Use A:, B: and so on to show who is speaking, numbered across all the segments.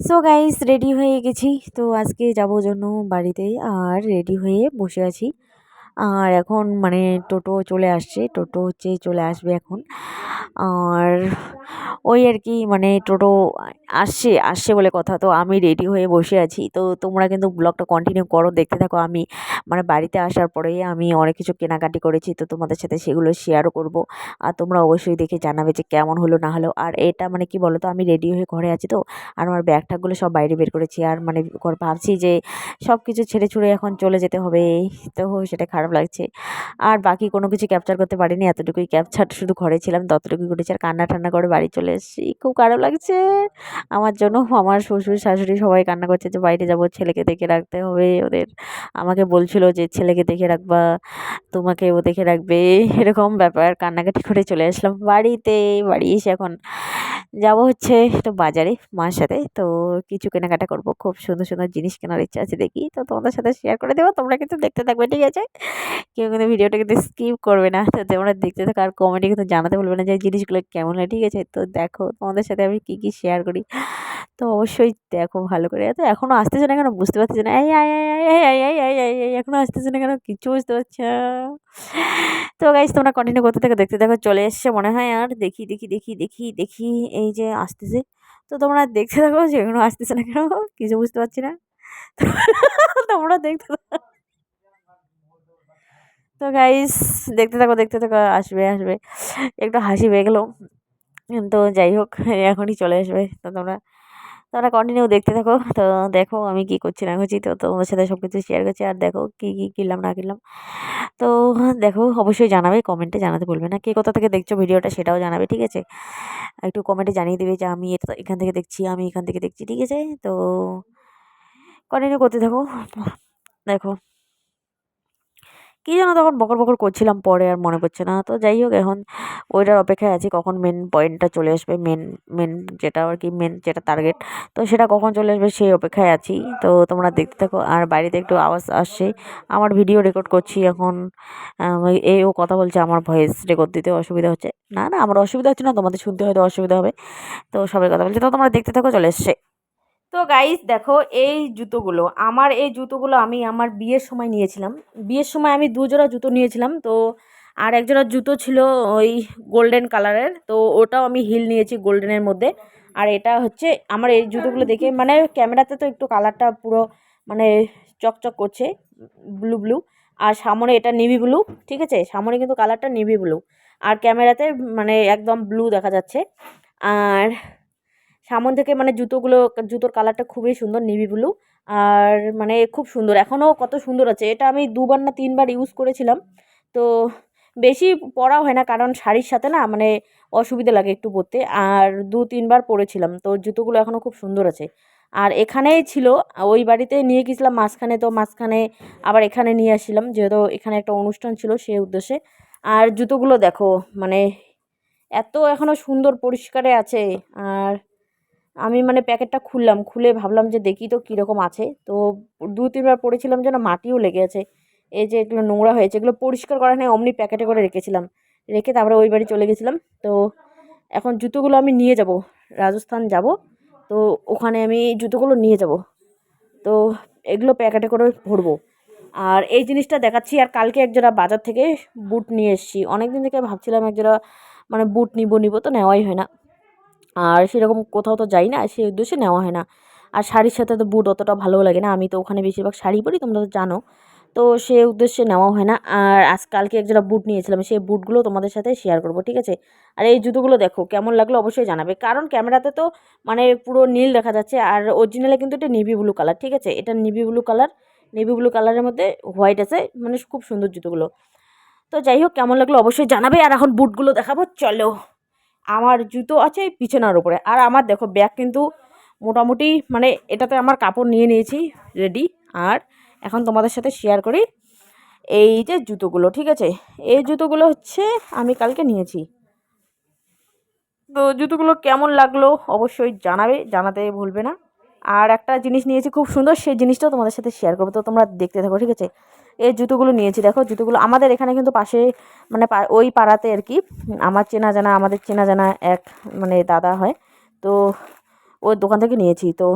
A: So guys ready হয়ে গেছি। তো আজকে যাব জন্য বাড়িতে আর রেডি হয়ে বসে আছি। আর এখন মানে টোটো চলে আসছে। টোটো হচ্ছে চলে আসবে এখন। আর ওই আর কি মানে টোটো আসছে আসছে বলে কথা। তো আমি রেডি হয়ে বসে আছি। তো তোমরা কিন্তু ব্লগটা কন্টিনিউ করো, দেখতে থাকো। আমি মানে বাড়িতে আসার পরে আমি অনেক কিছু কেনাকাটি করেছি। তো তোমাদের সাথে সেগুলো শেয়ারও করব। আর তোমরা অবশ্যই দেখে জানাবে যে কেমন হলো, না হলো। আর এটা মানে কি বলো তো আমি রেডি হয়ে ঘরে আছি তো। আর আমার ব্যাগ ট্যাগগুলো সব বাইরে বের করেছি। আর মানে ভাবছি যে সব কিছু ছেড়ে ছুড়ে এখন চলে যেতে হবে। তো সেটা খারাপ লাগছে। আর বাকি কোনো কিছু ক্যাপচার করতে পারিনি। এতটুকুই ক্যাপচার শুধু ঘরে ছিলাম, ততটুকুই করেছি। আর কান্না টান্না করে বাড়ি চলে এসেছি। খুব খারাপ লাগছে। আমার জন্য আমার শ্বশুর, শাশুড়ি সবাই কান্না করছে যে বাইরে যাব, ছেলেকে দেখে রাখতে হবে। ওদের আমাকে বলছিল যে, ছেলেকে দেখে রাখবা, তোমাকে ও দেখে রাখবে। এরকম ব্যাপার, কান্নাকাটি করে চলে আসলাম। বাড়িতে, বাড়ি এসে এখন যাব হচ্ছে একটু বাজারে মার সাথে। তো কিছু কেনাকাটা করব, খুব সুন্দর সুন্দর জিনিস কেনার ইচ্ছা আছে দেখি। তো তোমাদের সাথে শেয়ার করে দেবো, তোমরা কিন্তু দেখতে থাকবে, ঠিক আছে? কেউ কিন্তু ভিডিওটা কিন্তু স্কিপ করবে না। তো তোমরা দেখতে থাকো আর কমেন্টে কিন্তু জানাতে বলবে না যে, জিনিসগুলো কেমন হয়? ঠিক আছে? তো দেখো তোমাদের সাথে আমি কী কী শেয়ার করি? তো অবশ্যই দেখো ভালো করে। তো এখনও আসতেছে না কেন? বুঝতে পারছি না। এই আয় আয় আয় এখনও আসতেছে না কেন? কিচ্ছু বুঝতে পারছি তো গাইজ তোমরা কন্টিনিউ করতে থাকো, দেখতে থাকো, চলে এসছে মনে হয় আর। দেখি দেখি দেখি দেখি দেখি, এই যে আসতেছে। তো তোমরা দেখতে থাকো যে এখনও আসতেছে না কেন? কিছু বুঝতে পারছি না। তোমরা দেখতে তো গাইস দেখতে থাকো দেখতে থাকো, আসবে আসবে। একটু হাসি পেয়ে গেলো। তো যাই হোক, এখনই চলে আসবে। তো তোমরা তোমরা কন্টিনিউ দেখতে থাকো। তো দেখো আমি কী করছি না করছি। তো তোমাদের সাথে সব কিছু শেয়ার করছি। আর দেখো কী কী কিনলাম, না কিনলাম। তো দেখো অবশ্যই জানাবে কমেন্টে জানাতে বলবে না। কে কোথা থেকে দেখছ ভিডিওটা সেটাও জানাবে, ঠিক আছে? একটু কমেন্টে জানিয়ে দেবে যে আমি এটা এখান থেকে দেখছি, আমি এখান থেকে দেখছি, ঠিক আছে? তো কন্টিনিউ করতে থাকো। দেখো কী যেন তখন বকর বকর করছিলাম পরে আর মনে পড়ছে না। তো যাই হোক এখন ওইটার অপেক্ষায় আছি কখন মেন পয়েন্টটা চলে আসবে মেন মেন যেটা আর কি মেন যেটা টার্গেট তো সেটা কখন চলে আসবে সেই অপেক্ষায় আছি। তো তোমরা দেখতে থাকো। আর বাইরেতে একটু আওয়াজ আসছে। আমার ভিডিও রেকর্ড করছি এখন। এই ও কথা বলছে আমার ভয়েস রেকর্ড দিতে অসুবিধা হচ্ছে। না না, আমার অসুবিধা হচ্ছে না, তোমাদের শুনতে হয়তো অসুবিধা হবে। তো সবাই কথা বলছে। তো তোমরা দেখতে থাকো, চলে এসছে। তো গাইস দেখো এই জুতোগুলো, আমার এই জুতোগুলো আমি আমার বিয়ের সময় নিয়েছিলাম। বিয়ের সময় আমি দুজোড়া জুতো নিয়েছিলাম, তো আর একজোড়া জুতো ছিল ওই গোল্ডেন কালারের তো ওটাও আমি হিল নিয়েছি গোল্ডেনের মধ্যে। আর এটা হচ্ছে আমার এই জুতোগুলো দেখে মানে ক্যামেরাতে তো একটু কালারটা পুরো মানে চকচক করছে ব্লু ব্লু আর সামনে এটা নেভি ব্লু ঠিক আছে? সামনে কিন্তু কালারটা নেভি ব্লু আর ক্যামেরাতে মানে একদম ব্লু দেখা যাচ্ছে। আর সামন থেকে মানে জুতোগুলো, জুতোর কালারটা খুবই সুন্দর নেভি ব্লু আর মানে খুব সুন্দর। এখনও কত সুন্দর আছে। এটা আমি দুবার না তিনবার ইউজ করেছিলাম। তো বেশি পরা হয় না কারণ শাড়ির সাথে না মানে অসুবিধা লাগে একটু পরতে। আর দু তিনবার পরেছিলাম। তো জুতোগুলো এখনও খুব সুন্দর আছে। আর এখানেই ছিল। ওই বাড়িতে নিয়ে গেছিলাম মাঝখানে। তো মাঝখানে আবার এখানে নিয়ে আসছিলাম। যেহেতু এখানে একটা অনুষ্ঠান ছিল সেই উদ্দেশ্যে। আর জুতোগুলো দেখো মানে এত এখনও সুন্দর পরিষ্কারে আছে। আর আমি মানে প্যাকেটটা খুললাম, খুলে ভাবলাম যে দেখি তো কীরকম আছে। তো দু তিনবার পড়েছিলাম যেন মাটিও লেগে আছে। এই যে এগুলো নোংরা হয়েছে, এগুলো পরিষ্কার করা নেই, অমনি প্যাকেটে করে রেখেছিলাম। রেখে তারপরে ওই বাড়ি চলে গেছিলাম। তো এখন জুতোগুলো আমি নিয়ে যাব, রাজস্থান যাব। তো ওখানে আমি জুতোগুলো নিয়ে যাব। তো এগুলো প্যাকেটে করে ভরবো। আর এই জিনিসটা দেখাচ্ছি, আর কালকে একজোড়া বাজার থেকে বুট নিয়ে এসেছি। অনেক দিন থেকে ভাবছিলাম একজোড়া মানে বুট নিব নিব তো নেওয়াই হয় না। আর সেরকম কোথাও তো যাই না, সেই উদ্দেশ্যে নেওয়া হয় না। আর শাড়ির সাথে তো বুট অতটা ভালোও লাগে না, আমি তো ওখানে বেশিরভাগ শাড়ি পরি, তোমরা তো জানো। তো সে উদ্দেশ্যে নেওয়া হয় না। আর আজ কালকে একজোড়া বুট নিয়েছিলাম, সেই বুটগুলো তোমাদের সাথে শেয়ার করব, ঠিক আছে? আর এই জুতোগুলো দেখো, কেমন লাগল অবশ্যই জানাবে। কারণ ক্যামেরাতে তো মানে পুরো নীল দেখা যাচ্ছে, আর অরিজিনালে কিন্তু এটা নেভি ব্লু কালার ঠিক আছে? এটা navy blue colour navy blue কালারের মধ্যে হোয়াইট আছে মানে খুব সুন্দর জুতোগুলো। তো যাই হোক, কেমন লাগল অবশ্যই জানাবে। আর এখন বুটগুলো দেখাবো, চলো। আমার জুতো আছে এই বিছানার উপরে। আর আমার দেখো ব্যাগ কিন্তু মোটামুটি মানে এটাতে আমার কাপড় নিয়ে নিয়েছি রেডি আর এখন তোমাদের সাথে শেয়ার করি এই যে জুতোগুলো, ঠিক আছে? এই জুতোগুলো হচ্ছে আমি কালকে নিয়েছি। তো জুতোগুলো কেমন লাগল অবশ্যই জানাবে, জানাতে ভুলবে না। আর একটা জিনিস নিয়েছি খুব সুন্দর, সেই জিনিসটাও তোমাদের সাথে শেয়ার করব। তো তোমরা দেখতে থাকো, ঠিক আছে? এই জুতোগুলো নিয়েছি। দেখো, জুতোগুলো আমাদের এখানে কিন্তু পাশে মানে ওই পাড়াতে আর কি। আমার চেনা জানা, আমাদের চেনা জানা এক মানে দাদা হয়। তো ওর দোকান থেকে নিয়েছি। তো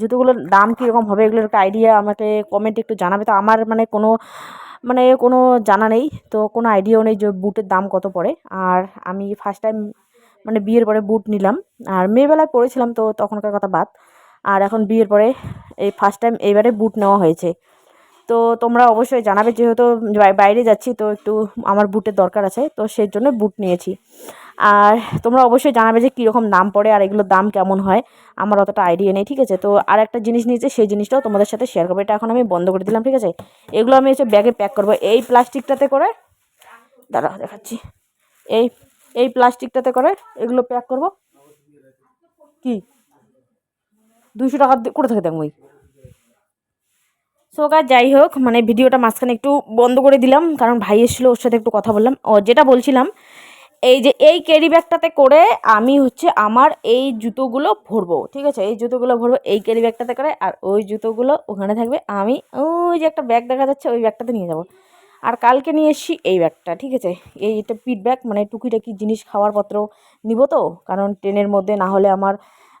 A: জুতোগুলোর দাম কীরকম হবে এগুলোর একটা আইডিয়া আমাকে কমেন্টে একটু জানাবে। তো আমার মানে কোনো মানে কোনো জানা নেই। তো কোনো আইডিয়াও নেই যে বুটের দাম কত পড়ে। আর আমি ফার্স্ট টাইম মানে বিয়ের পরে বুট নিলাম। আর মেয়েবেলায় পরেছিলাম তো তখনকার কথা বাদ। আর এখন বিয়ের পরে এই ফার্স্ট টাইম এইবারে বুট নেওয়া হয়েছে। তো তোমরা অবশ্যই জানাবে, যেহেতু বাইরে যাচ্ছি, তো একটু আমার বুটের দরকার আছে, তো সেই জন্য বুট নিয়েছি। আর তোমরা অবশ্যই জানাবে যে কীরকম দাম পড়ে আর এগুলোর দাম কেমন হয়, আমার অতটা আইডিয়া নেই, ঠিক আছে? তো আর একটা জিনিস নিয়েছে, সেই জিনিসটাও তোমাদের সাথে শেয়ার করব, এটা এখন আমি বন্ধ করে দিলাম, ঠিক আছে? এগুলো আমি হচ্ছে ব্যাগে প্যাক করব, এই প্লাস্টিকটাতে করে, দাঁড়া, দেখাচ্ছি। এই এই প্লাস্টিকটাতে করে এগুলো প্যাক করব। কি? দুশো টাকা করে থাকে দেখো সো গাছ যাই হোক মানে ভিডিওটা মাঝখানে একটু বন্ধ করে দিলাম, কারণ ভাই এসেছিল ওর সাথে একটু কথা বললাম। ও যেটা বলছিলাম, এই যে এই ক্যারি ব্যাগটাতে করে আমি হচ্ছে আমার এই জুতোগুলো ভরবো, ঠিক আছে? এই জুতোগুলো ভরবো, এই ক্যারি ব্যাগটাতে করে, আর ওই জুতোগুলো ওখানে থাকবে, আমি ওই যে একটা ব্যাগ দেখা যাচ্ছে, ওই ব্যাগটাতে নিয়ে যাব। আর কালকে নিয়ে এসছি এই ব্যাগটা ঠিক আছে? এই এটা পিট ব্যাগ মানে টুকিটাকি জিনিস খাওয়ার পত্র নিব তো? কারণ ট্রেনের মধ্যে না হলে আমার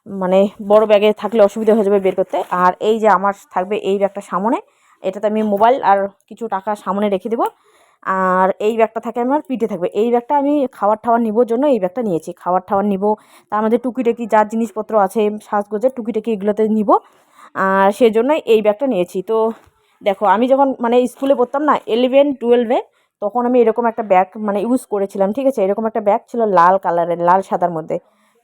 A: মানে বড় ব্যাগে থাকলে অসুবিধা হয়ে যাবে বের করতে। আর এই যে আমার থাকবে এই ব্যাগটা সামনে, এটাতে আমি মোবাইল আর কিছু টাকা সামনে রেখে দেবো। আর এই ব্যাগটা থাকে আমার পিঠে থাকবে। এই ব্যাগটা আমি খাবার টাবার নিবোর জন্য এই ব্যাগটা নিয়েছি। খাবার টাবার নিব, তার মধ্যে টুকিটাকি যার জিনিসপত্র আছে, সাজগোজের টুকিটাকি এগুলোতে নিব। আর সেজন্যই এই ব্যাগটা নিয়েছি। তো দেখো, আমি যখন মানে স্কুলে পড়তাম না ইলেভেন টুয়েলভে তখন আমি এরকম একটা ব্যাগ মানে ইউজ করেছিলাম, ঠিক আছে? এরকম একটা ব্যাগ ছিল লাল কালারের, লাল সাদার মধ্যে।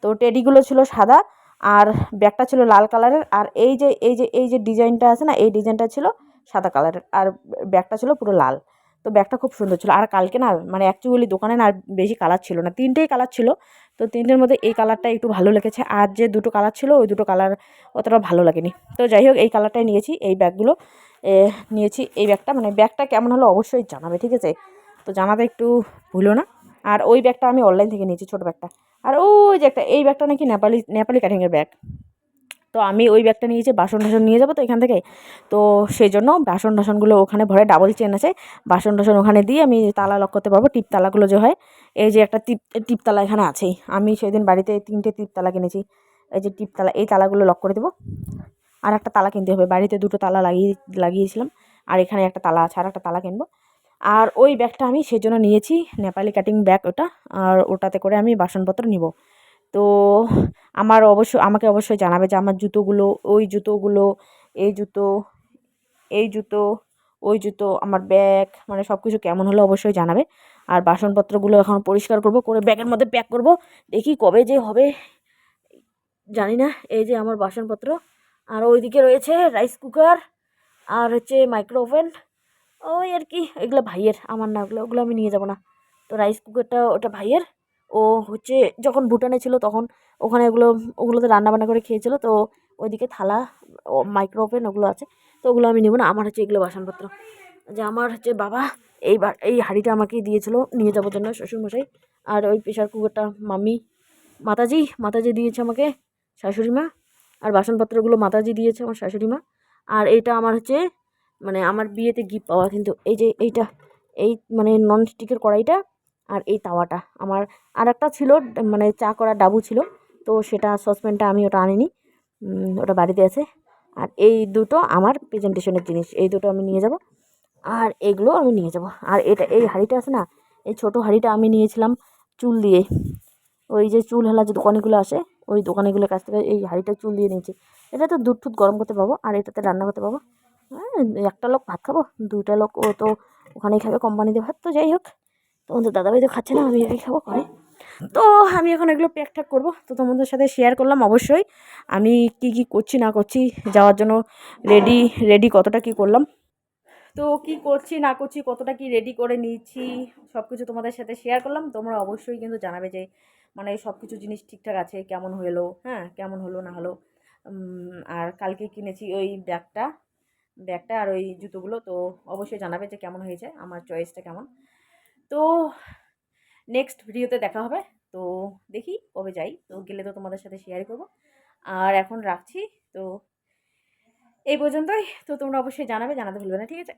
A: তো টেডিগুলো ছিল সাদা আর ব্যাগটা ছিল লাল কালারের, আর এই যে এই যে এই যে ডিজাইনটা আছে না, এই ডিজাইনটা ছিল সাদা কালারের, আর ব্যাগটা ছিল পুরো লাল। তো ব্যাগটা খুব সুন্দর ছিল। আর কালকে না মানে অ্যাকচুয়ালি দোকানে না বেশি কালার ছিল না, তিনটেই কালার ছিল। তো তিনটের মধ্যে এই কালারটা একটু ভালো লেগেছে। আর যে দুটো কালার ছিল, ওই দুটো কালার অতটা ভালো লাগেনি। তো যাই হোক, এই কালারটাই নিয়েছি, এই ব্যাগগুলো নিয়েছি। এই ব্যাগটা মানে ব্যাগটা কেমন হলো অবশ্যই জানাবে, ঠিক আছে? তো জানাতে একটু ভুলো না। আর ওই ব্যাগটা আমি অনলাইন থেকে নিয়েছি, ছোটো ব্যাগটা। আর ওই যে একটা, এই ব্যাগটা নাকি নেপালি নেপালি কাটিংয়ের ব্যাগ। তো আমি ওই ব্যাগটা নিয়েছি বাসন টাসন নিয়ে যাব তো এখান থেকে। তো সেই জন্য বাসন টাসনগুলো ওখানে ভরে ডাবল চেন আছে। বাসন টাসন ওখানে দিয়ে আমি তালা লক করতে পারব, টিপ তালাগুলো যে হয়। এই যে একটা টিপ টিপ তালা এখানে আছেই। আমি সেদিন বাড়িতে তিনটে টিপ তালা কিনেছি। এই যে টিপ তালা, এই তালাগুলো লক করে দেবো। আর একটা তালা কিনতে হবে। বাড়িতে দুটো তালা লাগিয়ে, লাগিয়েছিলাম। আর এখানে একটা তালা আছে, আর একটা তালা কিনবো। আর ওই ব্যাগটা আমি সেজন্য নিয়েছি, নেপালি কাটিং ব্যাগ ওটা, আর ওটাতে করে আমি বাসনপত্র নিব। তো আমার অবশ্য, আমাকে অবশ্যই জানাবে যে আমার জুতোগুলো, ওই জুতোগুলো, এই জুতো এই জুতো, ওই জুতো, আমার ব্যাগ মানে সব কিছু কেমন হলো অবশ্যই জানাবে। আর বাসনপত্রগুলো এখন পরিষ্কার করব, করে ব্যাগের মধ্যে প্যাক করব, দেখি কবে যে হবে, জানি না, এই যে আমার বাসনপত্র। আর ওইদিকে রয়েছে রাইস কুকার আর হচ্ছে মাইক্রো ওভেন ওই আর কি, এগুলো ভাইয়ের, আমার না ওগুলো ওগুলো আমি নিয়ে যাব না। তো রাইস কুকারটা ওটা ভাইয়ের, ও হচ্ছে যখন ভুটানে ছিল তখন ওখানে ওগুলো ওগুলোতে রান্নাবান্না করে খেয়েছিল, তো ওইদিকে থালা মাইক্রো ওভেন ওগুলো আছে, তো ওগুলো আমি নেব না, আমার হচ্ছে এগুলো বাসনপত্র। যে আমার হচ্ছে বাবা এই এই হাঁড়িটা আমাকে দিয়েছিল, নিয়ে যাওয়ার জন্য শ্বশুরমশাই, আর ওই প্রেশার কুকারটা মাম্মি, মাতাজি মাতাজি দিয়েছে আমাকে, শাশুড়ি মা, আর বাসনপত্রগুলো মাতাজি দিয়েছে আমার শাশুড়ি মা, আর এটা আমার হচ্ছে মানে আমার বিয়েতে গিফট পাওয়া, কিন্তু এই যে এইটা, এই মানে নন স্টিকের কড়াইটা আর এই তাওয়াটা। আমার আর একটা ছিল মানে চা করার ডাবু ছিল, তো সেটা সসপ্যানটা আমি ওটা আনিনি। ওটা বাড়িতে আছে। আর এই দুটো আমার প্রেজেন্টেশনের জিনিস, এই দুটো আমি নিয়ে যাব। আর এগুলো আমি নিয়ে যাব। আর এটা, এই হাঁড়িটা আছে না, এই ছোটো হাঁড়িটা আমি নিয়েছিলাম চুল দিয়ে। ওই যে চুল হেলা যে দোকানিগুলো আসে, ওই দোকানিগুলোর কাছ থেকে এই হাঁড়িটা চুল দিয়ে নিয়েছি। এটা তো দুধ টুধ গরম করতে পাবো, আর এটাতে রান্না করতে পাবো। একটা লোক ভাত খাব দুটা লোক ও তো ওখানেই খাবে, কোম্পানিতে ভাত, তো যাই হোক। তোমাদের দাদাভাই তো খাচ্ছে না, আমি একাই খাব করে তো আমি এখন এগুলো প্যাক ট্যাক করব। তো তোমাদের সাথে শেয়ার করলাম অবশ্যই। আমি কি কি করছি, না করছি, যাওয়ার জন্য রেডি রেডি কতটা কি করলাম। তো কি করছি, না করছি, কতটা কি রেডি করে নিয়েছি সব কিছু তোমাদের সাথে শেয়ার করলাম। তোমরা অবশ্যই কিন্তু জানাবে যে মানে সব কিছু জিনিস ঠিকঠাক আছে, কেমন হলো হ্যাঁ কেমন হলো, না হলো। আর কালকে কিনেছি ওই ব্যাগটা। ব্যাগটা আর ওই জুতোগুলো, তো অবশ্যই জানাবে যে কেমন হয়েছে, আমার চয়েসটা কেমন। তো নেক্সট ভিডিওতে দেখা হবে, তো দেখি কবে যাই, তো গেলে তো তোমাদের সাথে শেয়ার করব। আর এখন রাখছি, তো এই পর্যন্তই, তো তোমরা অবশ্যই জানাবে, জানাতে ভুলবে না, ঠিক আছে?